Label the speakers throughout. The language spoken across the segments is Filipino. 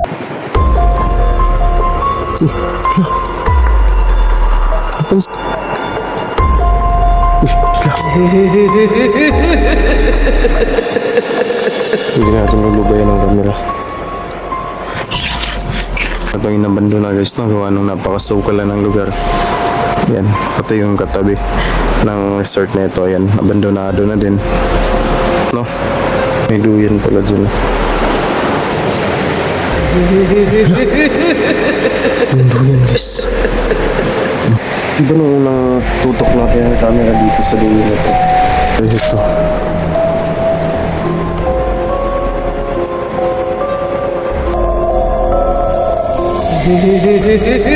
Speaker 1: Hindi natin malubayan ng camera. Ito yung nabando na guys, no? gawa nung napakasukal ng lugar. Yan, pati yung katabi ng resort na ito. Yan, abandonado na din. No? May duyan pala dyan. May duyan guys. Ba nung unang tutok natin ang camera dito sa duyan na ito? Ito.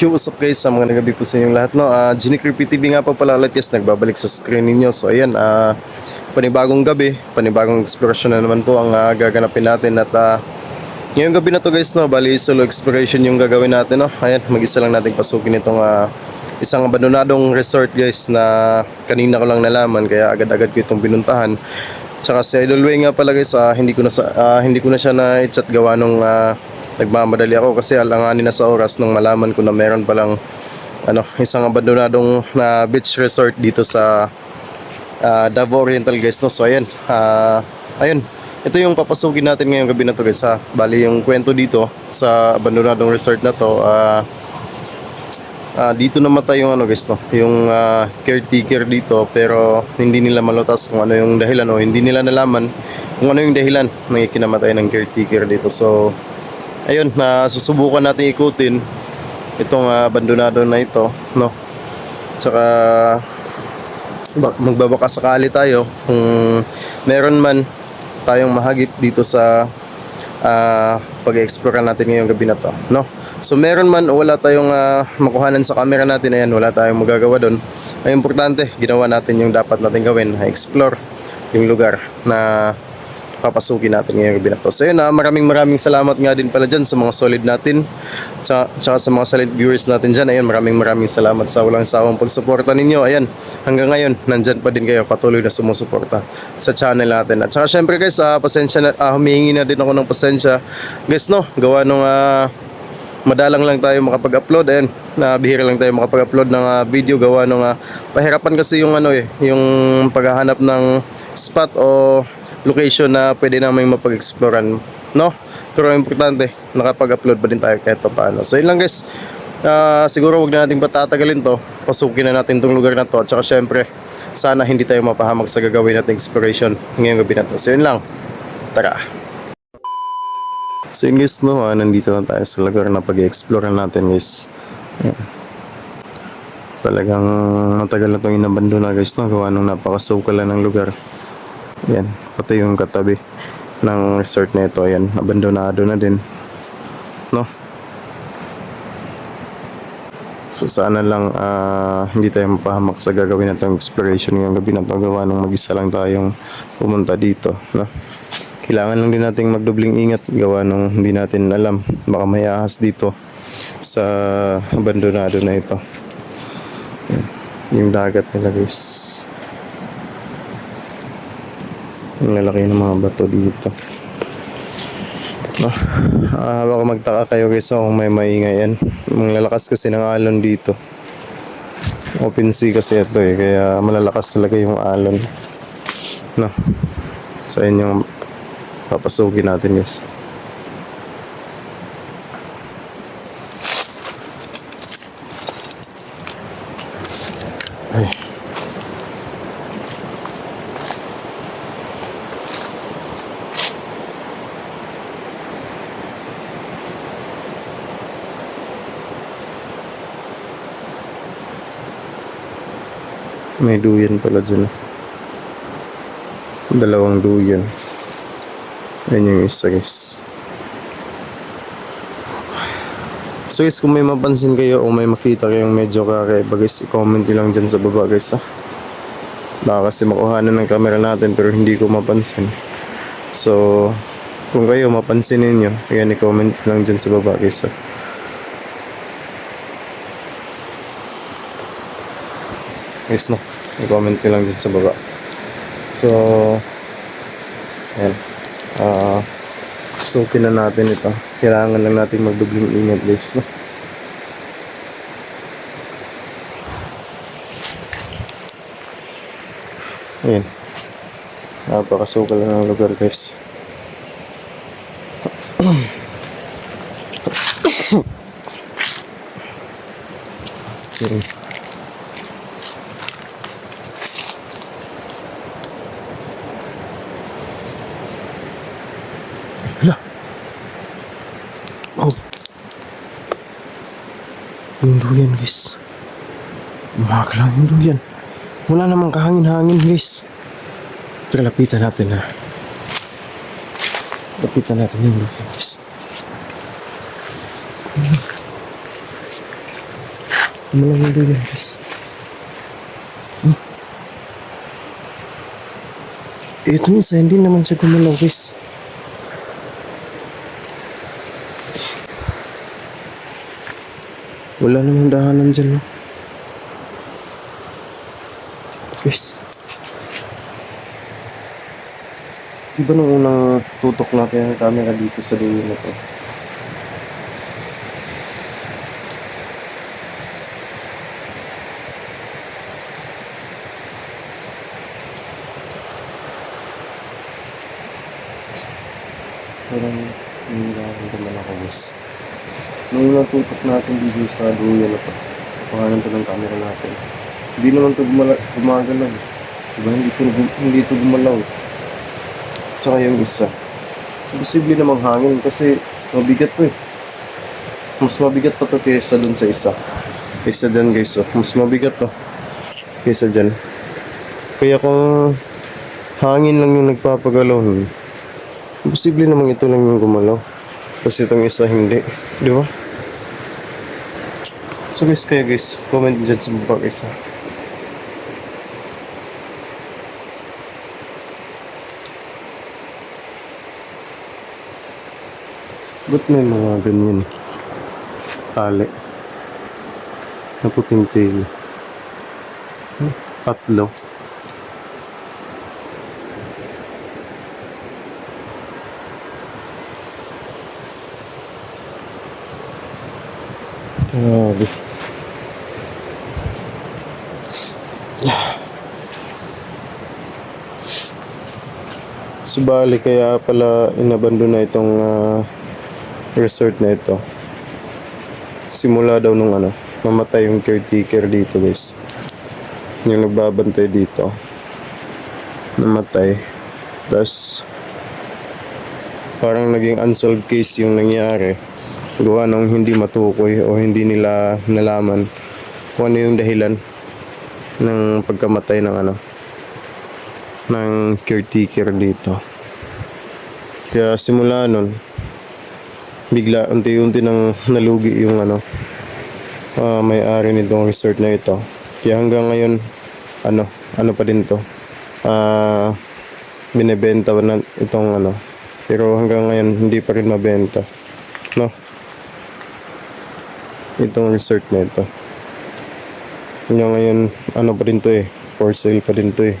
Speaker 1: Yo, what's up guys? Mga nagabi po sa inyong lahat, no? Uh, Genie Creepy TV nga po pala ulit guys, nagbabalik sa screen ninyo. So, ayan, ah, panibagong gabi, panibagong expression na naman po ang ah, gaganapin natin. At ah, ngayong gabi na to guys, no? Bali, solo exploration yung gagawin natin, no? Ayan, mag-isa lang natin pasukin itong ah, isang abandonadong resort guys na kanina ko lang nalaman kaya agad-agad ko itong binuntahan. Tsaka si Idol Way nga pala guys, ah, hindi ko na ah, hindi ko na siya na chat gawa nung ah, nagmamadali ako kasi alanganin na sa oras nung malaman ko na meron palang ano, isang abandonadong na beach resort dito sa ah, Davao Oriental guys no. So ayan, ah, ayun. Ito yung papasukin natin ngayong gabi na to guys ha. Bali yung kwento dito sa abandonadong resort na to, ah Ah, dito namatay yung ano guys no, yung ah, caretaker dito pero hindi nila malutas kung ano yung dahilan o hindi nila nalaman kung ano yung dahilan ng ikinamatay ng caretaker dito. So ayun, na susubukan natin ikutin itong ah, abandonado na ito, no. Tsaka ba- magbabaka sakali tayo kung meron man tayong mahagip dito sa ah, pag-explore natin ngayong gabi na to, no? So meron man o wala tayong ah, makuhanan sa camera natin, ayan, wala tayong magagawa doon. Ay importante, ginawa natin yung dapat natin gawin, explore yung lugar na papasukin natin ngayong gabi na to. So yun, ah, maraming maraming salamat nga din pala dyan sa mga solid natin, sa, tsaka sa mga solid viewers natin dyan. Ayan, maraming maraming salamat sa walang sawang pagsuporta ninyo. Ayan, hanggang ngayon, nandyan pa din kayo patuloy na sumusuporta sa channel natin. At saka syempre guys, ah, pasensya na, ah, humihingi na din ako ng pasensya. Guys, no, gawa nung ah, madalang lang tayo makapag-upload and na bihira lang tayo makapag-upload ng ah, video gawa nung ah, pahirapan kasi yung ano eh yung paghahanap ng spot o location na pwede namin mapag-explorean no? Pero importante nakapag-upload pa din tayo kahit pa paano so yun lang guys. Ah, siguro wag na nating patatagalin to. Pasukin na natin tong lugar na to. At saka syempre sana hindi tayo mapahamak sa gagawin nating exploration ngayong gabi na to. So yun lang. Tara. So yun guys, no, ah, nandito na tayo sa lugar na pag-explore natin guys. Ayan. Talagang matagal na itong inabandona guys, no, gawa nung napakasukal lang ng lugar. Yan, pati yung katabi ng resort na ito, ayan, abandonado na din. No? So sana lang ah, hindi tayo mapahamak sa gagawin natong exploration ngayong gabi na to gawa nung mag-isa lang tayong pumunta dito, no? kailangan lang din nating magdubling ingat gawa nung hindi natin alam baka may ahas dito sa abandonado na ito yung dagat nila guys ang lalaki ng mga bato dito. No? ah, baka magtaka kayo guys kung may maingay yan. Ang kasi ng alon dito. Open sea kasi ito eh kaya malalakas talaga yung alon. No so yun yung papasukin natin guys. Ay may duyan pala dyan dalawang duyan Ayun yung isa guys. So guys, kung may mapansin kayo o may makita kayong medyo kakaiba guys, i-comment nyo lang dyan sa baba guys ha. Baka kasi makuhanan ng camera natin pero hindi ko mapansin. So, kung kayo mapansin ninyo, ayan i-comment nyo lang dyan sa baba guys ha. Guys no, i-comment lang dyan sa baba. So, ayan. Ah, suotin na natin ito. Kailangan lang natin magdubling ingat guys no. Ayan. Napakasukal na ng lugar guys. Ayan. Yung duyan guys. Umaga lang yung duyan. Wala namang kahangin-hangin guys. Tara, lapitan natin ha. Lapitan natin yung duyan guys. Ano lang yung duyan guys. Ito isa, hindi naman siya gumalaw guys. Wala namang dahanan dyan? Guys. Di ba nung unang tutok natin ang camera dito sa dulo na to? Parang hindi naman ako, guys. Unang tutok natin dito sa dulo na to, pangalan to ng camera natin. Hindi naman to gumala, gumagalaw. Diba? Hindi to, hindi to gumalaw. Tsaka yung isa. Posible namang hangin kasi mabigat to eh. Mas mabigat pa to kaysa dun sa isa. Kaysa dyan guys oh. Mas mabigat to. Kaysa dyan. Kaya kung hangin lang yung nagpapagalaw, posible namang ito lang yung gumalaw. Kasi itong isa hindi. Di ba? So guys, kayo guys, comment dyan sa baba guys ha. Ba't may mga ganyan? Tali. Na puting tail. Hmm, Tatlo. Grabe. Subali kaya pala inabandon na itong ah, resort na ito. Simula daw nung ano, namatay yung caretaker dito guys. Yung nagbabantay dito. Namatay. Tapos parang naging unsolved case yung nangyari. Gawa ng hindi matukoy o hindi nila nalaman kung ano yung dahilan ng pagkamatay ng ano ng caretaker dito. Kaya simula nun, bigla unti-unti nang nalugi yung ano ah, may-ari nitong resort na ito. Kaya hanggang ngayon ano ano pa din to. Ah binebenta na itong ano. Pero hanggang ngayon hindi pa rin mabenta. No? Itong resort na ito. Hanggang ngayon ano pa din to eh. For sale pa din to eh.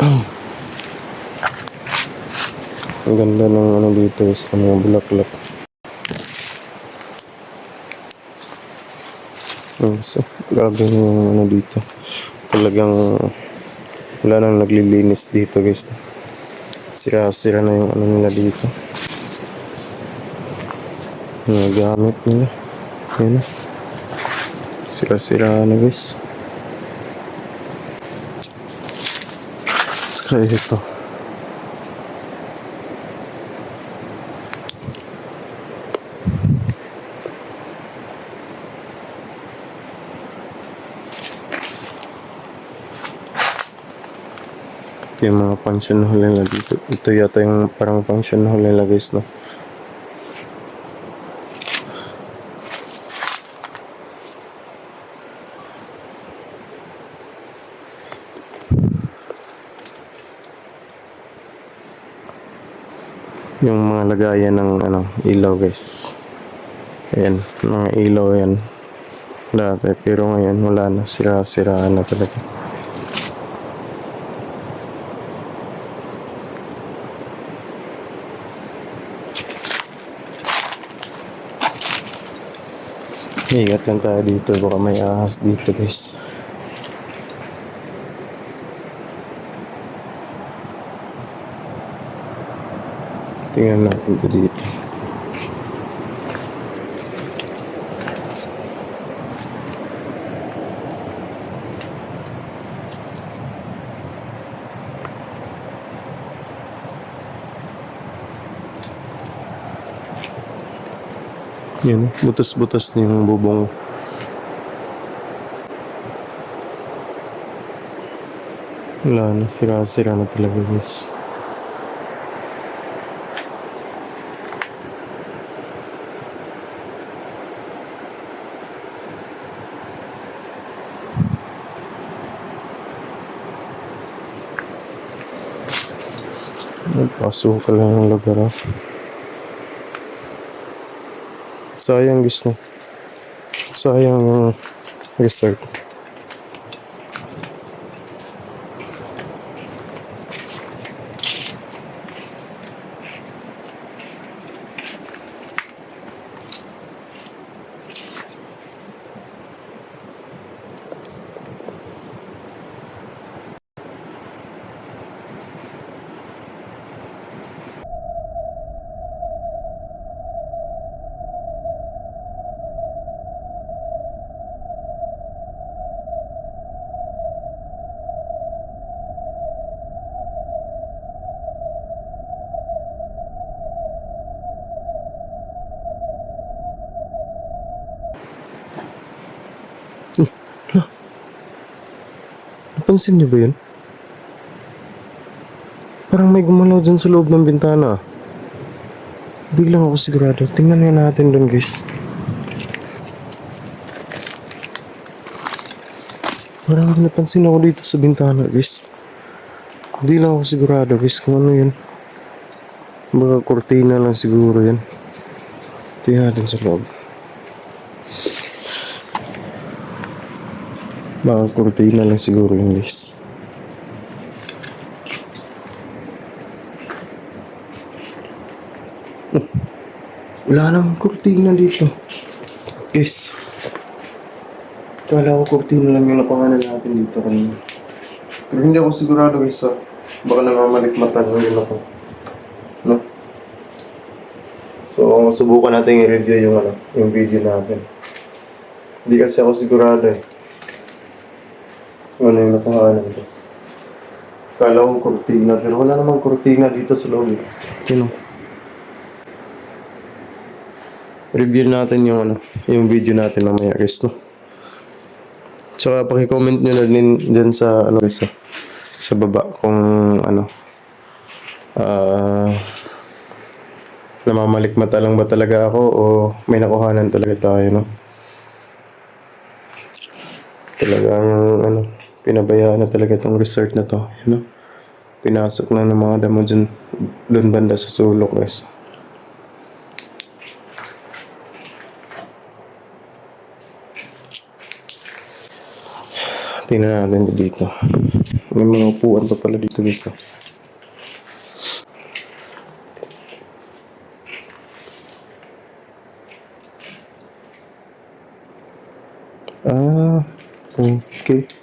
Speaker 1: Ang ganda ng ano dito is mga bulaklak. Oh, so, grabe yung ano dito. Talagang wala nang naglilinis dito guys. Sira-sira na yung ano nila dito. Mga gamit nila. Yan. Sira-sira na guys. Ito. Ito yung mga function hall nila dito. Ito yata yung parang function hall nila guys, no? Yung mga lagayan ng ano, ilaw guys. Ayan, mga ilaw yan. Dati, pero ngayon wala na, sira-siraan na talaga. Ingat lang tayo dito, baka may ahas dito guys. Tingnan natin to dito. Yan, butas-butas na yung bubong. Wala na, sira-sira na talaga guys. Nagpasok lang yung lugar ah. Sayang guys no. Sayang yung resort. Napansin niyo ba yun? Parang may gumalaw dyan sa loob ng bintana. Hindi lang ako sigurado. Tingnan nga natin doon guys. Parang napansin ako dito sa bintana guys. Hindi lang ako sigurado guys kung ano yun. Baka kortina lang siguro yan. Tingnan natin sa loob. Baka kortina lang siguro yun guys. Oh, Wala namang kortina dito. Guys. Kala ko kortina lang yung napangalan natin dito kanina. Pero hindi ako sigurado guys ha. Baka namamalikmatan lang yun ako. No? So, subukan natin i-review yung ano, yung video natin. Hindi kasi ako sigurado eh. Ano yung napangalan ko. Kala ko kortina, pero wala namang kortina dito sa loob. eh. Yun o. Review natin yung ano, yung video natin mamaya guys, no? Tsaka paki-comment nyo na din dyan sa ano guys, ah, sa baba kung ano ah namamalikmata lang ba talaga ako o may nakuhanan talaga tayo, no? Talagang ano, pinabayaan na talaga itong resort na to, you know? Pinasok na ng mga damo dyan, doon banda sa sulok guys. Tingnan natin dito. May mga upuan pa pala dito guys. ah. Ah, okay.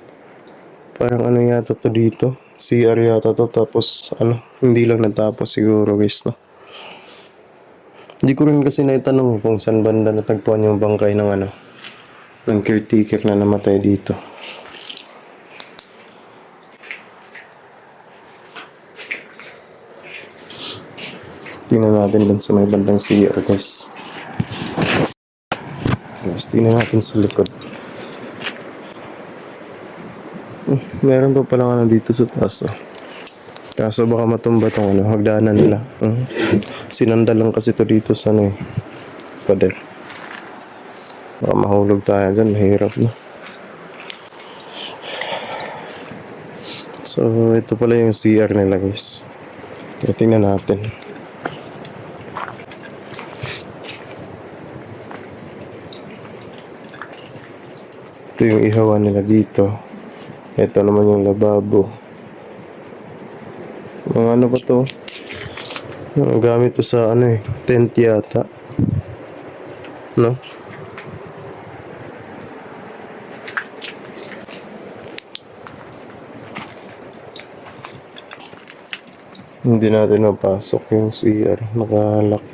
Speaker 1: Yata to dito. CR yata to tapos ano, hindi lang natapos siguro guys no. Hindi ko rin kasi naitanong kung saan banda natagpuan yung bangkay ng ano ng caretaker na namatay dito. Tingnan natin dun sa may bandang CR guys. Guys, tingnan natin sa likod. Hmm, meron pa pala ano dito sa taas. Oh. Kaso baka matumba tong ano, hagdanan nila. Mhm. Sinanda lang kasi to dito sa ano eh. Pader. Baka mahulog tayo dyan, mahirap no. So, ito pala yung CR nila guys. So, tingnan natin. Ito yung ihawan nila dito. Ito naman yung lababo. Mga ano ba to? Gamit to sa ano eh, tent yata. No? Hindi natin mapasok yung CR. Nakalak.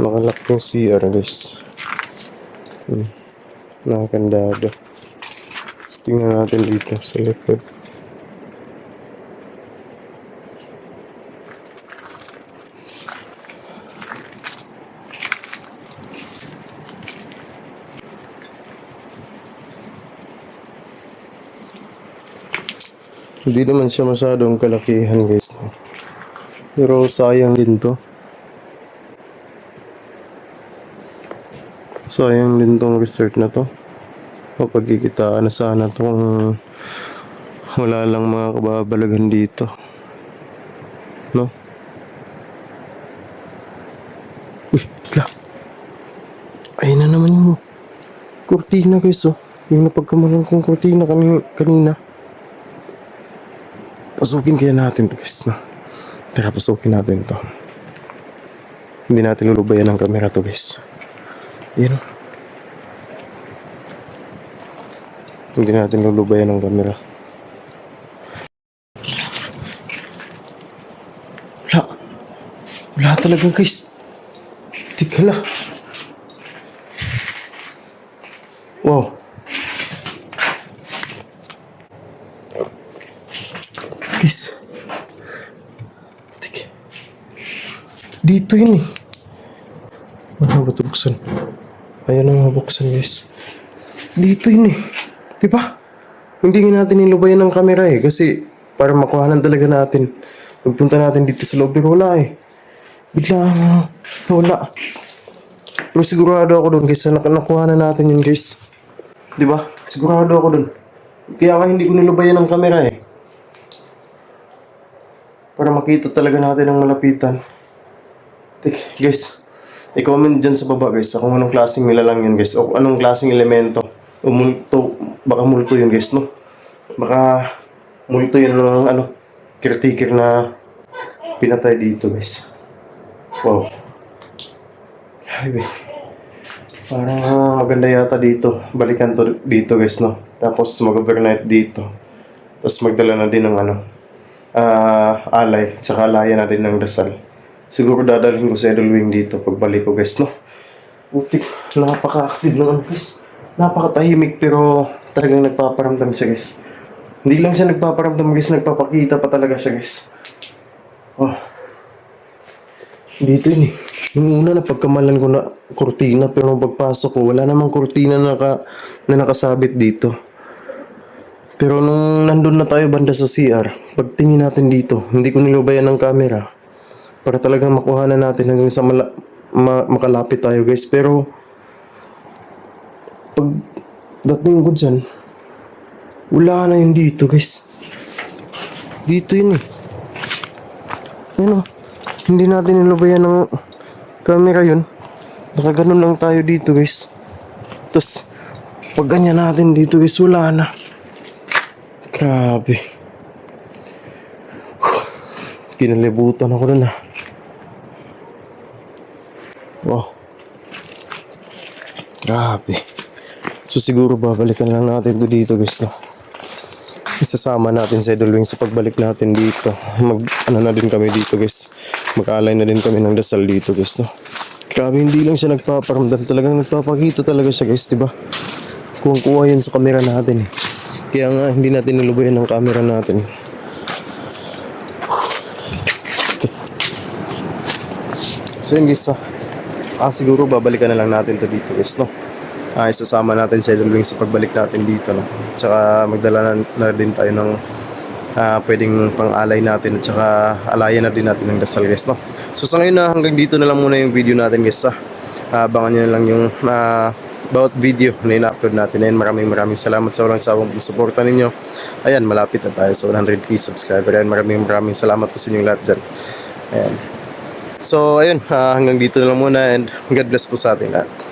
Speaker 1: Nakalak yung CR guys. Hmm. Nakakandado. Tingnan natin dito sa likod. Hindi naman siya masyadong kalakihan guys. Pero sayang din to. Sayang din tong resort na to. Mapagkikitaan na sana to kung wala lang mga kababalagan dito. No? Uy, la. Ayun na naman yung kurtina guys oh. Yung napagkamalan kong kurtina kami kanina. Pasukin kaya natin to guys, no? Tara, pasukin natin to. Hindi natin lulubayan ng camera to guys. Yan. oh. Hindi natin lulubayan ng camera. Wala. Wala talaga guys. Tika la. Wow. Guys. Tika. Dito yun eh. Ano ba ito buksan? Ayan ang buksan guys. Dito yun eh. Diba? Hindi nga natin nilubayan ng camera eh. Kasi para makuhanan talaga natin. Pagpunta natin dito sa loob pero wala eh. Bigla. Wala. Pero sigurado ako doon guys. Na nakuha na natin yun guys. Diba? Sigurado ako doon. Kaya nga hindi ko nilubayan ng camera eh. Para makita talaga natin ang malapitan. Tik, guys. I-comment dyan sa baba guys kung anong klaseng nilalang yun guys. O anong klaseng elemento. O multo, baka multo yun guys no. Baka multo yun ng ano, caretaker na pinatay dito guys. Wow. Grabe. Parang ah, maganda yata dito. Balikan to dito guys no. Tapos mag-overnight dito. Tapos magdala na din ng ano, ah alay. Tsaka alaya na din ng dasal. Siguro dadalhin ko sa Idol Wing dito pagbalik ko guys no. Putik, napaka-active naman guys. Napakatahimik pero talagang nagpaparamdam siya guys. Hindi lang siya nagpaparamdam guys, nagpapakita pa talaga siya guys. Oh. Dito yun eh. Yung una na pagkamalan ko na kurtina pero nung pagpasok ko wala namang kurtina na, naka, na nakasabit dito. Pero nung nandun na tayo banda sa CR, pagtingin natin dito, hindi ko nilubayan ng camera para talagang makuha na natin hanggang sa mala- ma- makalapit tayo guys. Pero pag dating ko dyan, wala na yun dito guys. Dito yun eh. Ano, hindi natin nilubayan ng camera yun. Nakaganon lang tayo dito guys. Tapos, pag ganyan natin dito guys, wala na. Grabe. Kinalibutan ako dun ah. Wow. Grabe. So siguro babalikan lang natin to dito guys no. Isasama natin sa Idol sa pagbalik natin dito. Mag ano na din kami dito guys. Mag-alay na din kami ng dasal dito guys no. Grabe hindi lang siya nagpaparamdam. Talagang nagpapakita talaga siya guys, di ba? Kung kuha yan sa camera natin. eh. Kaya nga hindi natin nilubayan ng camera natin. So yun guys ah. Ah, siguro babalikan na lang natin to dito guys, no? Ah, isasama natin sa Idol Wing sa pagbalik natin dito, no? Tsaka magdala na, na din tayo ng ah, pwedeng pang-alay natin at saka alayan na din natin ng dasal guys no. So sa ngayon na hanggang dito na lang muna yung video natin guys. Ah, abangan nyo na lang yung ah, about video na ina-upload natin. Ayan, maraming maraming salamat sa walang sawang suporta ninyo. Ayan, malapit na tayo sa 100k subscriber. Ayan, maraming maraming salamat po sa inyong lahat dyan. Ayan. So, ayun, ah, hanggang dito na lang muna and God bless po sa atin lahat.